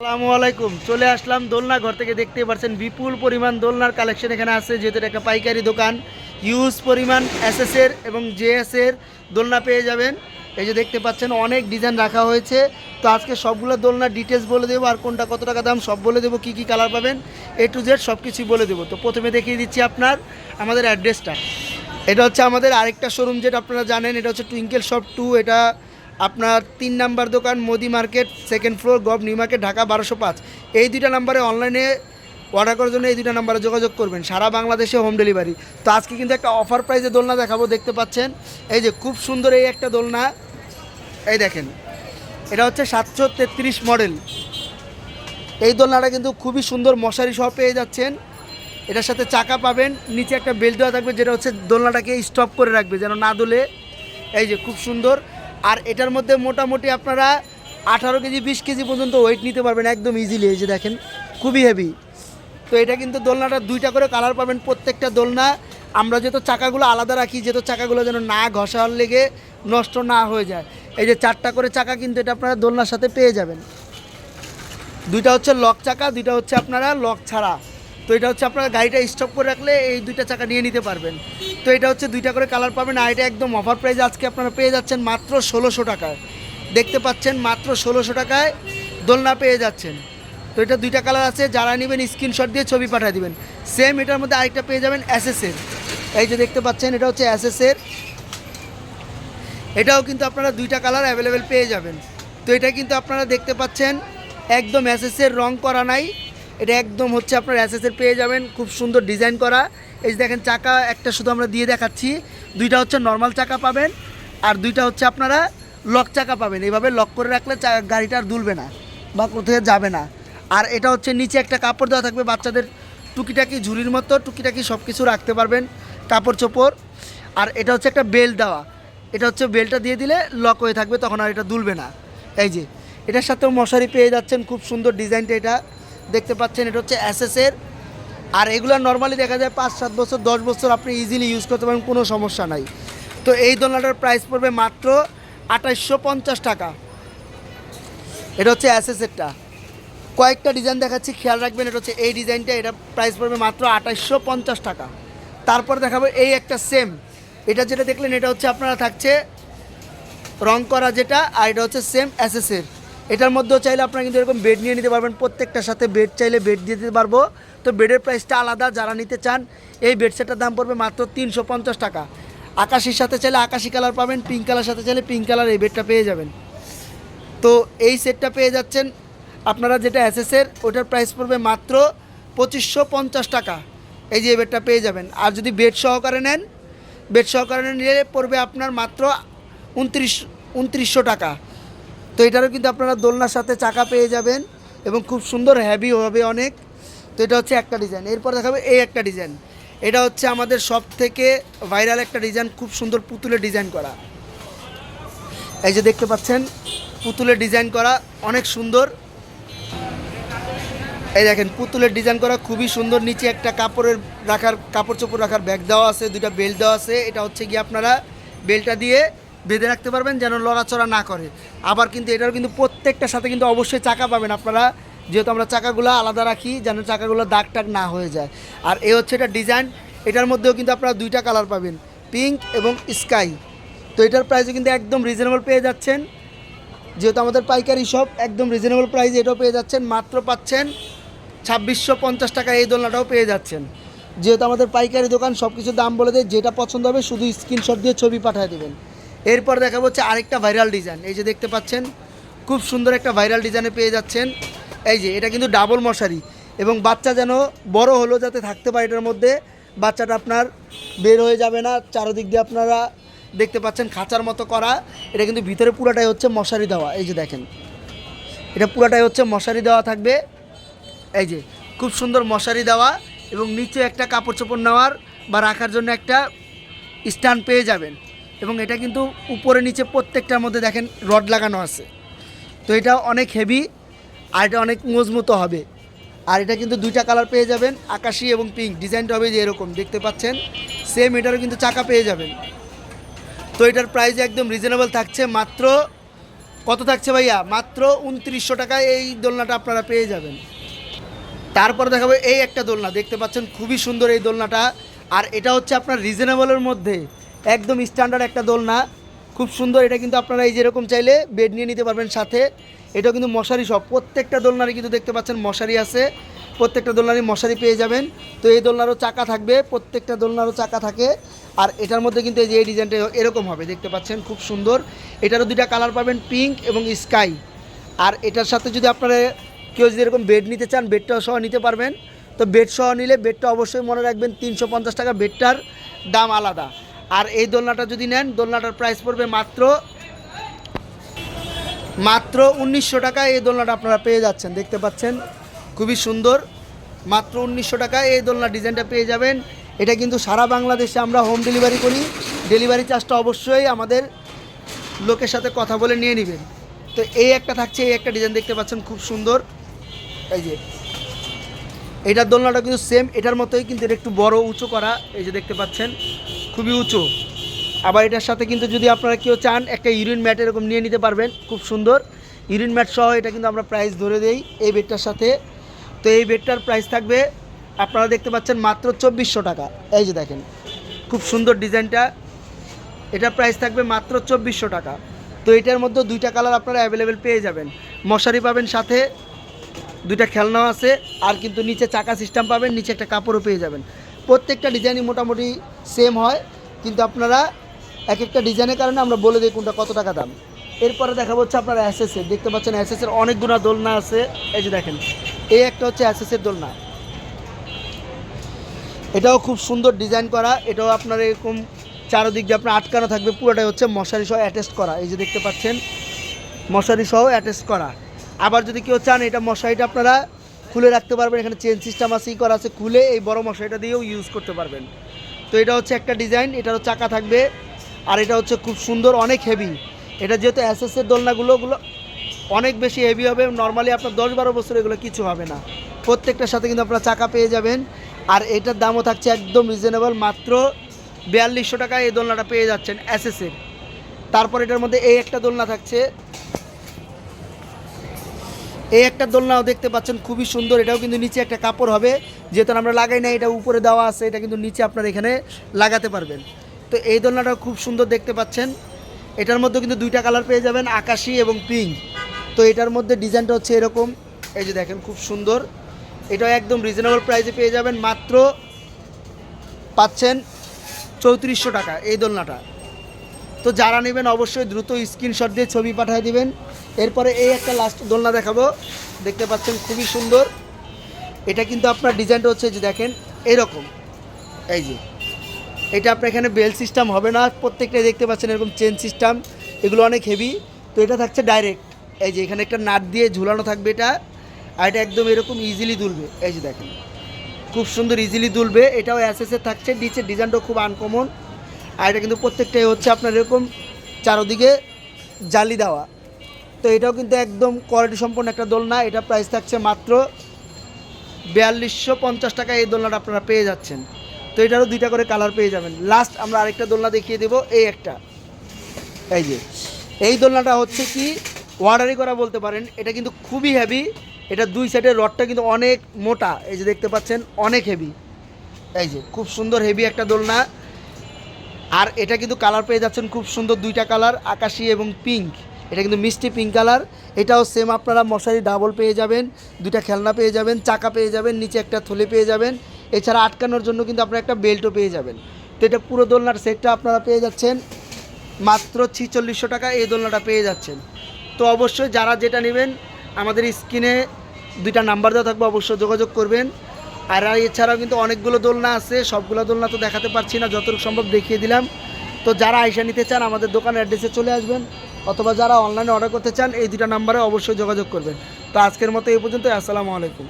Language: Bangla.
আসসালামু আলাইকুম। চলে আসলাম দোলনা ঘর থেকে দেখতে পাচ্ছেন বিপুল পরিমাণ দোলনার কালেকশন এখানে আছে, যেহেতু এটা একটা পাইকারি দোকান। ইউজ পরিমাণ এসএস এর এবং জেএস এর দোলনা পেয়ে যাবেন। এই যে দেখতে পাচ্ছেন, অনেক ডিজাইন রাখা হয়েছে। তো আজকে সবগুলো দোলনার ডিটেলস বলে দেবো, আর কোনটা কত টাকা দাম সব বলে দেবো, কী কী কালার পাবেন এ টু জেড সব কিছুই বলে দেবো। তো প্রথমে দেখিয়ে দিচ্ছি আপনার, আমাদের অ্যাড্রেসটা এটা হচ্ছে আমাদের আরেকটা শোরুম যেটা আপনারা জানেন, এটা হচ্ছে টুইঙ্কেল শপ টু এটা আপনার তিন নাম্বার দোকান Modi market second floor gov new market, Dhaka বারোশো পাঁচ। এই দুইটা নাম্বারে অনলাইনে অর্ডার করার জন্য এই দুইটা নাম্বারে যোগাযোগ করবেন। সারা বাংলাদেশে হোম ডেলিভারি তো আজকে কিন্তু একটা অফার প্রাইসে দোলনা দেখাবো, দেখতে পাচ্ছেন? এই যে খুব সুন্দর এই একটা দোলনা। এই দেখেন, এটা হচ্ছে সাতশো তেত্রিশ মডেল এই দোলনাটা কিন্তু খুবই সুন্দর মশারি সহ পেয়ে যাচ্ছেন। এটার সাথে চাকা পাবেন, নিচে একটা বেল্ট দেওয়া থাকবে, যেটা হচ্ছে দোলনাটাকে স্টপ করে রাখবে, যেন না দোলে। এই যে খুব সুন্দর। আর এটার মধ্যে মোটামুটি আপনারা আঠারো কেজি, বিশ কেজি পর্যন্ত ওয়েট নিতে পারবেন একদম ইজিলি এই যে দেখেন, খুবই হেভি তো এটা কিন্তু দোলনাটা দুইটা করে কালার পাবেন, প্রত্যেকটা দোলনা। আমরা যেহেতু চাকাগুলো আলাদা রাখি, যেহেতু চাকাগুলো যেন না ঘষার লেগে নষ্ট না হয়ে যায়। এই যে চারটা করে চাকা কিন্তু এটা আপনারা দোলনার সাথে পেয়ে যাবেন। দুইটা হচ্ছে লক চাকা, দুইটা হচ্ছে আপনারা লক ছাড়া। তো এটা হচ্ছে আপনারা গাড়িটা স্টপ করে রাখলে এই দুইটা চাকা নিয়ে নিতে পারবেন। তো এটা হচ্ছে দুইটা করে কালার পাবেন আর এটা একদম অফার প্রাইস আজকে আপনারা পেয়ে যাচ্ছেন মাত্র ষোলোশো টাকায়। দেখতে পাচ্ছেন মাত্র ষোলোশো টাকায় দোলনা পেয়ে যাচ্ছেন। তো এটা দুইটা কালার আছে, যারা নেবেন স্ক্রিনশট দিয়ে ছবি পাঠিয়ে দিবেন। সেম এটার মধ্যে আরেকটা পেয়ে যাবেন এসএসের এই যে দেখতে পাচ্ছেন, এটা হচ্ছে এসএসের এটাও কিন্তু আপনারা দুইটা কালার অ্যাভেলেবেল পেয়ে যাবেন। তো এটা কিন্তু আপনারা দেখতে পাচ্ছেন, একদম এসএসের রং করা নাই। এটা একদম হচ্ছে আপনার এসএসের পেয়ে যাবেন, খুব সুন্দর ডিজাইন করা। এই যে দেখেন, চাকা একটা শুধু আমরা দিয়ে দেখাচ্ছি। দুইটা হচ্ছে নর্মাল চাকা পাবেন, আর দুইটা হচ্ছে আপনারা লক চাকা পাবেন। এইভাবে লক করে রাখলে গাড়িটা আর দুলবে না, বা কোথাও যাবে না। আর এটা হচ্ছে নিচে একটা কাপড় দেওয়া থাকবে, বাচ্চাদের টুকিটাকি, ঝুড়ির মতো টুকিটাকি সব কিছু রাখতে পারবেন, কাপড় চোপড়। আর এটা হচ্ছে একটা বেল্ট দেওয়া। এটা হচ্ছে বেল্টটা দিয়ে দিলে লক হয়ে থাকবে, তখন আর এটা দুলবে না। এই যে, এটার সাথেও মশারি পেয়ে যাচ্ছেন, খুব সুন্দর ডিজাইনটা এটা। দেখতে পাচ্ছেন, এটা হচ্ছে অ্যাসেসের আর এগুলো নর্মালি দেখা যায় পাঁচ, সাত বছর, দশ বছর আপনি ইজিলি ইউজ করতে পারেন, কোনো সমস্যা নাই। তো এই দোলনাটার প্রাইস পড়বে মাত্র আঠাইশশো পঞ্চাশ টাকা। এটা হচ্ছে অ্যাসেসেরটা কয়েকটা ডিজাইন দেখাচ্ছি, খেয়াল রাখবেন, এটা হচ্ছে এই ডিজাইনটা এটা প্রাইস পড়বে মাত্র আঠাইশশো পঞ্চাশ টাকা। তারপর দেখাবো এই একটা সেম এটা যেটা দেখলেন, এটা হচ্ছে আপনারা থাকছে রং করা যেটা, আর এটা হচ্ছে সেম অ্যাসেসের এটার মধ্যেও চাইলে আপনারা কিন্তু এরকম বেড নিয়ে নিতে পারবেন। প্রত্যেকটার সাথে বেড চাইলে বেড দিয়ে দিতে পারব। তো বেডের প্রাইসটা আলাদা, যারা নিতে চান, এই বেড সেটার দাম পড়বে মাত্র তিনশো পঞ্চাশ টাকা। আকাশির সাথে চাইলে আকাশি কালার পাবেন পিঙ্ক কালার সাথে চাইলে পিঙ্ক কালার এই বেডটা পেয়ে যাবেন। তো এই সেটটা পেয়ে যাচ্ছেন আপনারা যেটা অ্যাসেসের ওটার প্রাইস পড়বে মাত্র পঁচিশশো পঞ্চাশ টাকা। এই যে বেডটা পেয়ে যাবেন। আর যদি বেড সহকারে নেন বেড সহকারে নিলে পড়বে আপনার মাত্র উনত্রিশ, উনত্রিশশো টাকা। তো এটারও কিন্তু আপনারা দোলনার সাথে চাকা পেয়ে যাবেন এবং খুব সুন্দর হ্যাভি হবে অনেক। তো এটা হচ্ছে একটা ডিজাইন এরপর দেখাবে এই একটা ডিজাইন এটা হচ্ছে আমাদের সব থেকে ভাইরাল একটা ডিজাইন খুব সুন্দর পুতুলের ডিজাইন করা। এই যে দেখতে পাচ্ছেন পুতুলের ডিজাইন করা অনেক সুন্দর। এই দেখেন পুতুলের ডিজাইন করা খুবই সুন্দর। নিচে একটা কাপড়ের রাখার, কাপড় চোপড় রাখার ব্যাগ দেওয়া আছে, দুইটা বেল্ট দেওয়া আছে। এটা হচ্ছে গিয়ে আপনারা বেল্টটা দিয়ে বেঁধে রাখতে পারবেন যেন লড়াচড়া না করে। আবার কিন্তু এটার কিন্তু প্রত্যেকটার সাথে কিন্তু অবশ্যই চাকা পাবেন আপনারা। যেহেতু আমরা চাকাগুলো আলাদা রাখি, যেন চাকাগুলো দাগ টাগ না হয়ে যায়। আর এ হচ্ছে এটা ডিজাইন। এটার মধ্যেও কিন্তু আপনারা দুইটা কালার পাবেন, পিঙ্ক এবং স্কাই। তো এটার প্রাইসও কিন্তু একদম রিজনেবল পেয়ে যাচ্ছেন। যেহেতু আমাদের পাইকারি সব একদম রিজনেবল প্রাইস এটাও পেয়ে যাচ্ছেন। মাত্র পাচ্ছেন ছাব্বিশশো পঞ্চাশ টাকা এই দোলনাটাও পেয়ে যাচ্ছেন। যেহেতু আমাদের পাইকারি দোকান সব কিছু দাম বলে দেয়, যেটা পছন্দ হবে শুধু স্ক্রিনশট দিয়ে ছবি পাঠিয়ে দেবেন। এরপর দেখা হচ্ছে আরেকটা ভাইরাল ডিজাইন এই যে দেখতে পাচ্ছেন, খুব সুন্দর একটা ভাইরাল ডিজাইনে পেয়ে যাচ্ছেন। এই যে, এটা কিন্তু ডাবল মশারি এবং বাচ্চা যেন বড় হলো যাতে থাকতে পারে এটার মধ্যে, বাচ্চাটা আপনার বের হয়ে যাবে না, চারোদিক দিয়ে আপনারা দেখতে পাচ্ছেন খাঁচার মতো করা। এটা কিন্তু ভিতরে পুরাটাই হচ্ছে মশারি দেওয়া। এই যে দেখেন, এটা পুরাটাই হচ্ছে মশারি দেওয়া থাকবে। এই যে, খুব সুন্দর মশারি দেওয়া এবং নিচে একটা কাপড় চোপড় নেওয়ার বা রাখার জন্য একটা স্ট্যান্ড পেয়ে যাবেন। এবং এটা কিন্তু উপরে নিচে প্রত্যেকটার মধ্যে দেখেন রড লাগানো আছে। তো এটা অনেক হেভি আর এটা অনেক মজবুত হবে। আর এটা কিন্তু দুইটা কালার পেয়ে যাবেন, আকাশি এবং পিঙ্ক ডিজাইনটা হবে যে এরকম, দেখতে পাচ্ছেন? সেম এটারও কিন্তু চাকা পেয়ে যাবেন। তো এটার প্রাইস একদম রিজনেবল থাকছে, মাত্র কত থাকছে ভাইয়া? মাত্র উনত্রিশশো টাকায় এই দোলনাটা আপনারা পেয়ে যাবেন। তারপরে দেখাবো এই একটা দোলনা, দেখতে পাচ্ছেন? খুবই সুন্দর এই দোলনাটা। আর এটা হচ্ছে আপনার রিজনেবলের মধ্যে। একদম স্ট্যান্ডার্ড একটা দোলনা। খুব সুন্দর, এটা কিন্তু আপনারা এই যেরকম চাইলে বেড নিয়ে নিতে পারবেন সাথে। এটাও কিন্তু মশারি সব প্রত্যেকটা দোলনারই কিন্তু দেখতে পাচ্ছেন মশারি আছে। প্রত্যেকটা দোলনারই মশারি পেয়ে যাবেন। তো এই দোলনারও চাকা থাকবে, প্রত্যেকটা দোলনারও চাকা থাকে। আর এটার মধ্যে কিন্তু এই যে এই ডিজাইনটা এরকম হবে, দেখতে পাচ্ছেন খুব সুন্দর। এটারও দুইটা কালার পাবেন পিঙ্ক এবং স্কাই আর এটার সাথে যদি আপনারা কেউ যদি এরকম বেড নিতে চান বেডটাও সহ নিতে পারবেন। তো বেড সহ নিলে বেডটা অবশ্যই মনে রাখবেন, তিনশো পঞ্চাশ টাকা বেডটার দাম আলাদা। আর এই দোলনাটা যদি নেন, দোলনাটার প্রাইস পড়বে মাত্র মাত্র উনিশশো টাকায় এই দোলনাটা আপনারা পেয়ে যাচ্ছেন, দেখতে পাচ্ছেন? খুবই সুন্দর। মাত্র উনিশশো টাকায় এই দোলনা ডিজাইনটা পেয়ে যাবেন। এটা কিন্তু সারা বাংলাদেশে আমরা হোম ডেলিভারি করি। ডেলিভারি চার্জটা অবশ্যই আমাদের লোকের সাথে কথা বলে নিয়ে নেবেন। তো এই একটা থাকছে, এই একটা ডিজাইন দেখতে পাচ্ছেন, খুব সুন্দর। এই যে এটার দোলনাটা কিন্তু সেম এটার মতোই কিন্তু এটা একটু বড়, উঁচু করা, এই যে দেখতে পাচ্ছেন, খুবই উঁচু। আবার এটার সাথে কিন্তু যদি আপনারা কেউ চান, একটা ইউরিন ম্যাট এরকম নিয়ে নিতে পারবেন, খুব সুন্দর। ইউরিন ম্যাট সহ এটা কিন্তু আমরা প্রাইস ধরে দেই এই বেডটার সাথে। তো এই বেডটার প্রাইস থাকবে, আপনারা দেখতে পাচ্ছেন মাত্র চব্বিশশো টাকা। এই যে দেখেন, খুব সুন্দর ডিজাইনটা। এটার প্রাইস থাকবে মাত্র চব্বিশশো টাকা। তো এটার মধ্যে দুইটা কালার আপনারা অ্যাভেলেবেল পেয়ে যাবেন। মশারি পাবেন সাথে দুইটা খেলনাও আছে, আর কিন্তু নিচে চাকা সিস্টেম পাবেন, নিচে একটা কাপড়ও পেয়ে যাবেন। প্রত্যেকটা ডিজাইনই মোটামুটি সেম হয়, কিন্তু আপনারা এক একটা ডিজাইনের কারণে আমরা বলে দিই কোনটা কত টাকা দাম। এরপরে দেখাবো হচ্ছে আপনারা অ্যাসেসের দেখতে পাচ্ছেন অ্যাসেসের অনেকগুলো দোলনা আছে। এই যে দেখেন, এই একটা হচ্ছে অ্যাসেসের দোলনা। এটাও খুব সুন্দর ডিজাইন করা, এটাও আপনার এরকম চারোদিক দিয়ে আপনার আটকানো থাকবে, পুরোটাই হচ্ছে মশারি সহ অ্যাটাচ করা। এই যে দেখতে পাচ্ছেন, মশারি সহ অ্যাটাচ করা। আবার যদি কেউ চান, এটা মশারিটা আপনারা খুলে রাখতে পারবেন। এখানে চেন সিস্টেম আছে করা আছে, খুলে এই বড় মশারিটা দিয়েও ইউজ করতে পারবেন। তো এটা হচ্ছে একটা ডিজাইন এটারও চাকা থাকবে। আর এটা হচ্ছে খুব সুন্দর, অনেক হেভি এটা যেহেতু অ্যাসেসের দোলনাগুলো, ওগুলো অনেক বেশি হেভি হবে। নর্মালি আপনার দশ বারো বছর এগুলো কিছু হবে না। প্রত্যেকটার সাথে কিন্তু আপনারা চাকা পেয়ে যাবেন। আর এটার দামও থাকছে একদম রিজনেবল মাত্র বিয়াল্লিশশো টাকায় এই দোলনাটা পেয়ে যাচ্ছেন অ্যাসেসের তারপর এটার মধ্যে এই একটা দোলনা থাকছে। এই একটা দোলনাও দেখতে পাচ্ছেন, খুবই সুন্দর। এটাও কিন্তু নিচে একটা কাপড় হবে, যেহেতু আমরা লাগাই না এটা উপরে দেওয়া আছে, এটা কিন্তু নিচে আপনারা এখানে লাগাতে পারবেন। তো এই দোলনাটাও খুব সুন্দর দেখতে পাচ্ছেন। এটার মধ্যে কিন্তু দুইটা কালার পেয়ে যাবেন, আকাশি এবং পিঙ্ক। তো এটার মধ্যে ডিজাইনটা হচ্ছে এরকম। এই যে দেখেন, খুব সুন্দর। এটাও একদম রিজনেবল প্রাইসে পেয়ে যাবেন, মাত্র পাচ্ছেন চৌত্রিশশো টাকা এই দোলনাটা। তো যারা নেবেন অবশ্যই দ্রুত স্ক্রিনশট দিয়ে ছবি পাঠিয়ে দিবেন। এরপরে এই একটা লাস্ট দোলনা দেখাবো। দেখতে পাচ্ছেন খুবই সুন্দর। এটা কিন্তু আপনার ডিজাইনটা হচ্ছে যে দেখেন, এরকম। এই যে। এটা আপনার এখানে বেল সিস্টেম হবে না, প্রত্যেকটাই দেখতে পাচ্ছেন এরকম চেন সিস্টেম এগুলো অনেক হেভি তো এটা থাকছে ডাইরেক্ট এই যে এখানে একটা নাট দিয়ে ঝুলানো থাকবে এটা, আর এটা একদম এরকম ইজিলি দুলবে। এই যে দেখেন। খুব সুন্দর ইজিলি দুলবে। এটাও অ্যাসেসে থাকছে, নিচের ডিজাইনটাও খুব আনকমন আর এটা কিন্তু প্রত্যেকটাই হচ্ছে আপনার এরকম চারোদিকে জালি দেওয়া। তো এটাও কিন্তু একদম কোয়ালিটি সম্পন্ন একটা দোলনা। এটা প্রাইস থাকছে মাত্র বিয়াল্লিশশো পঞ্চাশ টাকায় এই দোলনাটা আপনারা পেয়ে যাচ্ছেন। তো এটারও দুইটা করে কালার পেয়ে যাবেন। লাস্ট আমরা আরেকটা দোলনা দেখিয়ে দেবো, এই একটা। এই যে, এই দোলনাটা হচ্ছে কি ওয়ার্ডারি করা বলতে পারেন, এটা কিন্তু খুবই হেভি এটা দুই সাইডের রডটা কিন্তু অনেক মোটা, এই যে দেখতে পাচ্ছেন, অনেক হেভি এই যে, খুব সুন্দর হেভি একটা দোলনা। আর এটা কিন্তু কালার পেয়ে যাচ্ছেন খুব সুন্দর দুইটা কালার আকাশি এবং পিঙ্ক এটা কিন্তু মিষ্টি পিঙ্ক কালার এটাও সেম আপনারা মশারি ডাবল পেয়ে যাবেন, দুইটা খেলনা পেয়ে যাবেন, চাকা পেয়ে যাবেন, নিচে একটা থলে পেয়ে যাবেন। এছাড়া আটকানোর জন্য কিন্তু আপনারা একটা বেল্টও পেয়ে যাবেন। তো এটা পুরো দোলনার সেটটা আপনারা পেয়ে যাচ্ছেন। মাত্র ছিচল্লিশশো টাকা এই দোলনাটা পেয়ে যাচ্ছেন। তো অবশ্যই যারা যেটা নেবেন, আমাদের স্ক্রিনে দুইটা নাম্বার দেওয়া থাকবে, অবশ্যই যোগাযোগ করবেন। আর এছাড়াও কিন্তু অনেকগুলো দোলনা আছে, সবগুলো দোলনা তো দেখাতে পারছি না, যতটুকু সম্ভব দেখিয়ে দিলাম। তো যারা আইসা নিতে চান, আমাদের দোকানের অ্যাড্রেসে চলে আসবেন। অথবা যারা অনলাইনে অর্ডার করতে চান, এই দুটা নাম্বারে অবশ্যই যোগাযোগ করবেন। তো আজকের মতো এই পর্যন্ত আসসালামু আলাইকুম।